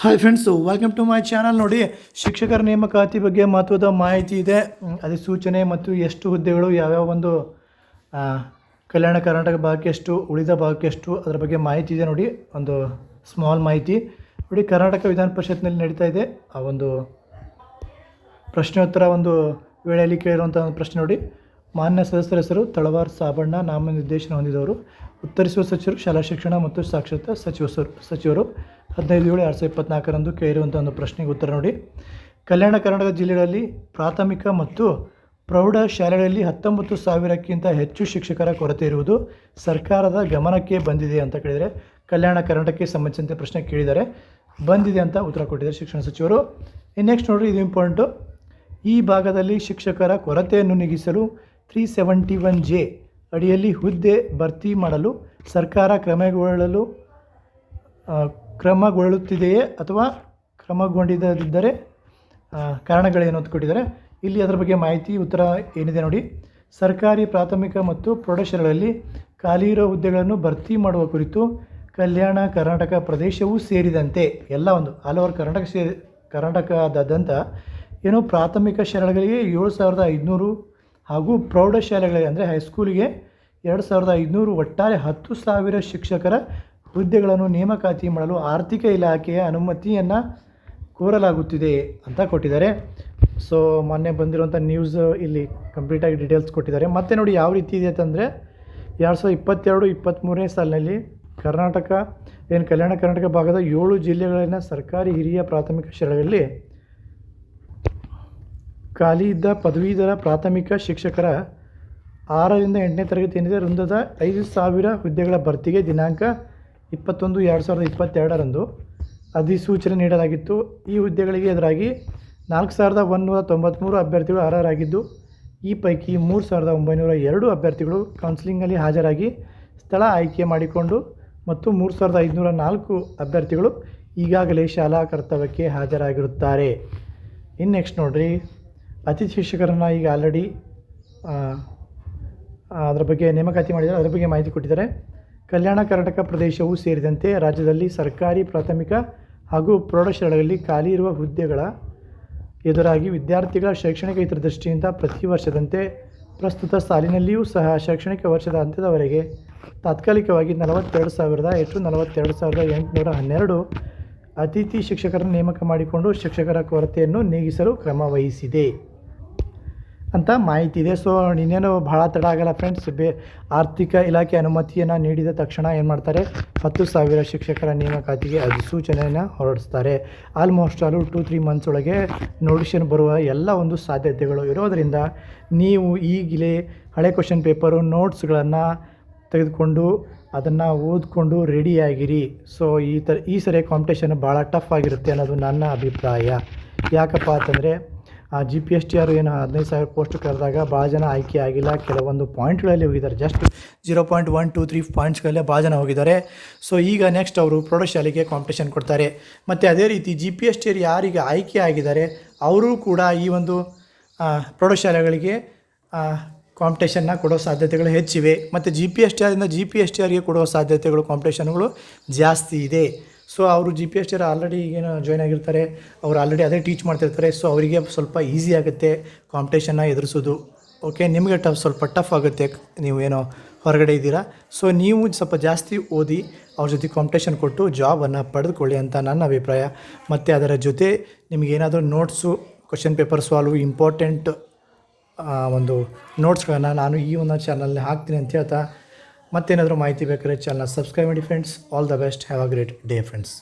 Hi friends welcome to my channel ನೋಡಿ, ಶಿಕ್ಷಕರ ನೇಮಕಾತಿ ಬಗ್ಗೆ ಮಹತ್ವದ ಮಾಹಿತಿ ಇದೆ. ಅದೇ ಅಧಿಸೂಚನೆ ಮತ್ತು ಎಷ್ಟು ಹುದ್ದೆಗಳು, ಯಾವ್ಯಾವ ಒಂದು ಕಲ್ಯಾಣ ಕರ್ನಾಟಕ ಭಾಗಕ್ಕೆ ಎಷ್ಟು, ಉಳಿದ ಭಾಗಕ್ಕೆ ಎಷ್ಟು, ಅದರ ಬಗ್ಗೆ ಮಾಹಿತಿ ಇದೆ ನೋಡಿ, ಒಂದು ಸ್ಮಾಲ್ ಮಾಹಿತಿ. ನೋಡಿ, ಕರ್ನಾಟಕ ವಿಧಾನ ಪರಿಷತ್ನಲ್ಲಿ ನಡೀತಾ ಇದೆ. ಆ ಒಂದು ಪ್ರಶ್ನೋತ್ತರ ಒಂದು ವೇಳೆಯಲ್ಲಿ ಕೇಳಿರುವಂಥ ಒಂದು ಪ್ರಶ್ನೆ ನೋಡಿ. ಮಾನ್ಯ ಸದಸ್ಯರ ಹೆಸರು ತಳವಾರ್ ಸಾಬಣ್ಣ, ನಾಮನಿರ್ದೇಶನ ಹೊಂದಿದವರು. ಉತ್ತರಿಸುವ ಸಚಿವರು ಶಾಲಾ ಶಿಕ್ಷಣ ಮತ್ತು ಸಾಕ್ಷರತಾ ಸಚಿವ ಸಚಿವರು. ಹದಿನೈದು ಏಳು ಎರಡು ಸಾವಿರದ ಇಪ್ಪತ್ನಾಲ್ಕರಂದು ಕೇಳಿರುವಂಥ ಒಂದು ಪ್ರಶ್ನೆಗೆ ಉತ್ತರ ನೋಡಿ. ಕಲ್ಯಾಣ ಕರ್ನಾಟಕ ಜಿಲ್ಲೆಗಳಲ್ಲಿ ಪ್ರಾಥಮಿಕ ಮತ್ತು ಪ್ರೌಢ ಶಾಲೆಗಳಲ್ಲಿ ಹತ್ತೊಂಬತ್ತು ಸಾವಿರಕ್ಕಿಂತ ಹೆಚ್ಚು ಶಿಕ್ಷಕರ ಕೊರತೆ ಇರುವುದು ಸರ್ಕಾರದ ಗಮನಕ್ಕೆ ಬಂದಿದೆ ಅಂತ ಕೇಳಿದರೆ, ಕಲ್ಯಾಣ ಕರ್ನಾಟಕಕ್ಕೆ ಸಂಬಂಧಿಸಿದಂತೆ ಪ್ರಶ್ನೆ ಕೇಳಿದ್ದಾರೆ. ಬಂದಿದೆ ಅಂತ ಉತ್ತರ ಕೊಟ್ಟಿದ್ದಾರೆ ಶಿಕ್ಷಣ ಸಚಿವರು. ನೆಕ್ಸ್ಟ್ ನೋಡಿರಿ, ಇದು ಇಂಪಾರ್ಟೆಂಟು ಈ ಭಾಗದಲ್ಲಿ ಶಿಕ್ಷಕರ ಕೊರತೆಯನ್ನು ನೀಗಿಸಲು ತ್ರೀ ಸೆವೆಂಟಿ ಒನ್ ಜೆ ಅಡಿಯಲ್ಲಿ ಹುದ್ದೆ ಭರ್ತಿ ಮಾಡಲು ಸರ್ಕಾರ ಕ್ರಮಗೊಳ್ಳಲು ಕ್ರಮಗೊಳ್ಳುತ್ತಿದೆಯೇ ಅಥವಾ ಕ್ರಮಗೊಂಡಿದ್ದರೆ ಕಾರಣಗಳೇನು ಅಂತ ಕೊಟ್ಟಿದ್ದಾರೆ. ಇಲ್ಲಿ ಅದರ ಬಗ್ಗೆ ಮಾಹಿತಿ, ಉತ್ತರ ಏನಿದೆ ನೋಡಿ. ಸರ್ಕಾರಿ, ಪ್ರಾಥಮಿಕ ಮತ್ತು ಪ್ರೌಢಶಾಲೆಗಳಲ್ಲಿ ಖಾಲಿ ಇರೋ ಹುದ್ದೆಗಳನ್ನು ಭರ್ತಿ ಮಾಡುವ ಕುರಿತು ಕಲ್ಯಾಣ ಕರ್ನಾಟಕ ಪ್ರದೇಶವೂ ಸೇರಿದಂತೆ, ಎಲ್ಲ ಒಂದು ಆಲ್ ಓವರ್ ಕರ್ನಾಟಕ ಸೇರಿ ಕರ್ನಾಟಕದಾದ್ಯಂತ ಏನು ಪ್ರಾಥಮಿಕ ಶಾಲೆಗಳಿಗೆ ಏಳು ಸಾವಿರದ ಐದುನೂರು ಹಾಗೂ ಪ್ರೌಢಶಾಲೆಗಳಿಗೆ, ಅಂದರೆ ಹೈಸ್ಕೂಲಿಗೆ ಎರಡು ಸಾವಿರದ ಐದುನೂರು ಒಟ್ಟಾರೆ ಹತ್ತು ಸಾವಿರ ಶಿಕ್ಷಕರ ಹುದ್ದೆಗಳನ್ನು ನೇಮಕಾತಿ ಮಾಡಲು ಆರ್ಥಿಕ ಇಲಾಖೆಯ ಅನುಮತಿಯನ್ನು ಕೋರಲಾಗುತ್ತಿದೆ ಅಂತ ಕೊಟ್ಟಿದ್ದಾರೆ. ಸೊ ಮೊನ್ನೆ ಬಂದಿರುವಂಥ ನ್ಯೂಸ್ ಇಲ್ಲಿ ಕಂಪ್ಲೀಟಾಗಿ ಡೀಟೇಲ್ಸ್ ಕೊಟ್ಟಿದ್ದಾರೆ. ಮತ್ತೆ ನೋಡಿ ಯಾವ ರೀತಿ ಇದೆ ಅಂತಂದರೆ, ಎರಡು ಸಾವಿರದ ಇಪ್ಪತ್ತೆರಡು ಇಪ್ಪತ್ತ್ಮೂರನೇ ಸಾಲಿನಲ್ಲಿ ಕರ್ನಾಟಕ, ಏನು ಕಲ್ಯಾಣ ಕರ್ನಾಟಕ ಭಾಗದ ಏಳು ಜಿಲ್ಲೆಗಳಲ್ಲಿನ ಸರ್ಕಾರಿ ಹಿರಿಯ ಪ್ರಾಥಮಿಕ ಶಾಲೆಗಳಲ್ಲಿ ಖಾಲಿ ಇದ್ದ ಪದವೀಧರ ಪ್ರಾಥಮಿಕ ಶಿಕ್ಷಕರ ಆರರಿಂದ ಎಂಟನೇ ತರಗತಿ ಏನಿದೆ, ವೃಂದದ ಐದು ಸಾವಿರ ಹುದ್ದೆಗಳ ಭರ್ತಿಗೆ ದಿನಾಂಕ ಇಪ್ಪತ್ತೊಂದು, ಎರಡು ಸಾವಿರದ ಇಪ್ಪತ್ತೆರಡರಂದು ಅಧಿಸೂಚನೆ ನೀಡಲಾಗಿತ್ತು. ಈ ಹುದ್ದೆಗಳಿಗೆ ಎದುರಾಗಿ ನಾಲ್ಕು ಸಾವಿರದ ಒಂದುನೂರ ತೊಂಬತ್ತ್ಮೂರು ಅಭ್ಯರ್ಥಿಗಳು ಅರ್ಹರಾಗಿದ್ದು, ಈ ಪೈಕಿ ಮೂರು ಸಾವಿರದ ಒಂಬೈನೂರ ಎರಡು ಅಭ್ಯರ್ಥಿಗಳು ಕೌನ್ಸಿಲಿಂಗಲ್ಲಿ ಹಾಜರಾಗಿ ಸ್ಥಳ ಆಯ್ಕೆ ಮಾಡಿಕೊಂಡು ಮತ್ತು ಮೂರು ಸಾವಿರದ ಐದುನೂರ ನಾಲ್ಕು ಅಭ್ಯರ್ಥಿಗಳು ಈಗಾಗಲೇ ಶಾಲಾ ಕರ್ತವ್ಯಕ್ಕೆ ಹಾಜರಾಗಿರುತ್ತಾರೆ. ಇನ್ನು ನೆಕ್ಸ್ಟ್ ನೋಡಿರಿ ಅತಿಥಿ ಶಿಕ್ಷಕರನ್ನು ಈಗ ಆಲ್ರೆಡಿ ಅದರ ಬಗ್ಗೆ ನೇಮಕಾತಿ ಮಾಡಿದ್ದಾರೆ. ಅದರ ಬಗ್ಗೆ ಮಾಹಿತಿ ಕೊಟ್ಟಿದ್ದಾರೆ. ಕಲ್ಯಾಣ ಕರ್ನಾಟಕ ಪ್ರದೇಶವೂ ಸೇರಿದಂತೆ ರಾಜ್ಯದಲ್ಲಿ ಸರ್ಕಾರಿ, ಪ್ರಾಥಮಿಕ ಹಾಗೂ ಪ್ರೌಢಶಾಲೆಗಳಲ್ಲಿ ಖಾಲಿ ಇರುವ ಹುದ್ದೆಗಳ ಎದುರಾಗಿ ವಿದ್ಯಾರ್ಥಿಗಳ ಶೈಕ್ಷಣಿಕ ಹಿತದೃಷ್ಟಿಯಿಂದ ಪ್ರತಿ ವರ್ಷದಂತೆ ಪ್ರಸ್ತುತ ಸಾಲಿನಲ್ಲಿಯೂ ಸಹ ಶೈಕ್ಷಣಿಕ ವರ್ಷದ ಅಂತ್ಯದವರೆಗೆ ತಾತ್ಕಾಲಿಕವಾಗಿ ನಲವತ್ತೆರಡು ಸಾವಿರದ ಎಷ್ಟು ನಲವತ್ತೆರಡು ಸಾವಿರದ ಎಂಟುನೂರ ಹನ್ನೆರಡು ಅತಿಥಿ ಶಿಕ್ಷಕರನ್ನು ನೇಮಕ ಮಾಡಿಕೊಂಡು ಶಿಕ್ಷಕರ ಕೊರತೆಯನ್ನು ನೀಗಿಸಲು ಕ್ರಮ ವಹಿಸಿದೆ. ಅಂತ ಮಾಹಿತಿ ಇದೆ. ಸೊ ಇನ್ನೇನು ಭಾಳ ತಡ ಆಗಲ್ಲ ಫ್ರೆಂಡ್ಸ್ ಬೇ, ಆರ್ಥಿಕ ಇಲಾಖೆ ಅನುಮತಿಯನ್ನು ನೀಡಿದ ತಕ್ಷಣ ಏನು ಮಾಡ್ತಾರೆ? ಹತ್ತು ಸಾವಿರ ಶಿಕ್ಷಕರ ನೇಮಕಾತಿಗೆ ಅಧಿಸೂಚನೆಯನ್ನು ಹೊರಡಿಸ್ತಾರೆ. ಆಲ್ಮೋಸ್ಟ್ ಆಲು ಟು ತ್ರೀ ಮಂತ್ಸ್ ಒಳಗೆ ನೋಟಿಷನ್ ಬರುವ ಎಲ್ಲ ಒಂದು ಸಾಧ್ಯತೆಗಳು ಇರೋದರಿಂದ ನೀವು ಈಗಲೇ ಹಳೆ ಕ್ವಶನ್ ಪೇಪರು ನೋಟ್ಸ್ಗಳನ್ನು ತೆಗೆದುಕೊಂಡು ಅದನ್ನು ಓದ್ಕೊಂಡು ರೆಡಿಯಾಗಿರಿ ಸೊ ಈ ಥರ ಈ ಸರಿ ಕಾಂಪಿಟೇಷನ್ ಭಾಳ ಟಫ್ ಆಗಿರುತ್ತೆ ಅನ್ನೋದು ನನ್ನ ಅಭಿಪ್ರಾಯ. ಯಾಕಪ್ಪ ಅಂತಂದರೆ G P S T R ಏನು ಹದಿನೈದು ಸಾವಿರ ಪೋಸ್ಟ್ ಕರೆದಾಗ ಭಾಳ ಜನ ಆಯ್ಕೆ ಆಗಿಲ್ಲ. ಕೆಲವೊಂದು ಪಾಯಿಂಟ್ಗಳಲ್ಲಿ ಹೋಗಿದ್ದಾರೆ. Just zero point one two three ಪಾಯಿಂಟ್ಸ್ಗಳಲ್ಲೇ ಭಾಳ ಜನ ಹೋಗಿದ್ದಾರೆ. ಸೊ ಈಗ ನೆಕ್ಸ್ಟ್ ಅವರು ಪ್ರೌಢಶಾಲೆಗೆ ಕಾಂಪಿಟೇಷನ್ ಕೊಡ್ತಾರೆ. ಮತ್ತು ಅದೇ ರೀತಿ G P S T R ಯಾರಿಗೆ ಆಯ್ಕೆ ಆಗಿದ್ದಾರೆ ಅವರು ಕೂಡ ಈ ಒಂದು ಆ, ಪ್ರೌಢಶಾಲೆಗಳಿಗೆ ಕಾಂಪಿಟೇಷನ್ನ ಕೊಡೋ ಸಾಧ್ಯತೆಗಳು ಹೆಚ್ಚಿವೆ. ಮತ್ತು ಜಿ ಪಿ ಎಸ್ ಟಿ ಆರಿಂದ ಜಿ ಪಿ ಎಸ್ ಟಿ ಆರ್ಗೆ ಕೊಡೋ ಸಾಧ್ಯತೆಗಳು ಕಾಂಪಿಟೇಷನ್ಗಳು ಜಾಸ್ತಿ ಇದೆ. ಸೊ ಅವರು ಜಿ ಪಿ ಎಸ್ ಟಿರ ಆಲ್ರೆಡಿ ಈಗೇನು ಜಾಯ್ನ್ ಆಗಿರ್ತಾರೆ. ಅವ್ರು ಆಲ್ರೆಡಿ ಅದೇ ಟೀಚ್ ಮಾಡ್ತಿರ್ತಾರೆ. ಸೊ ಅವರಿಗೆ ಸ್ವಲ್ಪ ಈಸಿ ಆಗುತ್ತೆ ಕಾಂಪಿಟೇಷನ್ನ ಎದುರಿಸೋದು. ಓಕೆ ನಿಮಗೆ ಟಫ್ ಸ್ವಲ್ಪ ಟಫ್ ಆಗುತ್ತೆ. ನೀವು ಏನೋ ಹೊರಗಡೆ ಇದ್ದೀರಾ. ಸೊ ನೀವು ಸ್ವಲ್ಪ ಜಾಸ್ತಿ ಓದಿ ಅವ್ರ ಜೊತೆ ಕಾಂಪಿಟೇಷನ್ ಕೊಟ್ಟು ಜಾಬನ್ನು ಪಡೆದುಕೊಳ್ಳಿ ಅಂತ ನನ್ನ ಅಭಿಪ್ರಾಯ. ಮತ್ತು ಅದರ ಜೊತೆ ನಿಮಗೇನಾದರೂ notes question paper solve important ಒಂದು ನೋಟ್ಸ್ಗಳನ್ನು ನಾನು ಈ ಒಂದು ಚಾನಲ್ನಲ್ಲಿ ಹಾಕ್ತೀನಿ ಅಂತ ಹೇಳ್ತಾ ಮತ್ತೇನಾದರೂ ಮಾಹಿತಿ ಬೇಕಾದ್ರೆ ಚಾನಲ್ ಸಬ್ಸ್ಕ್ರೈಬ್ ಮಾಡಿ friends all the best have a great day friends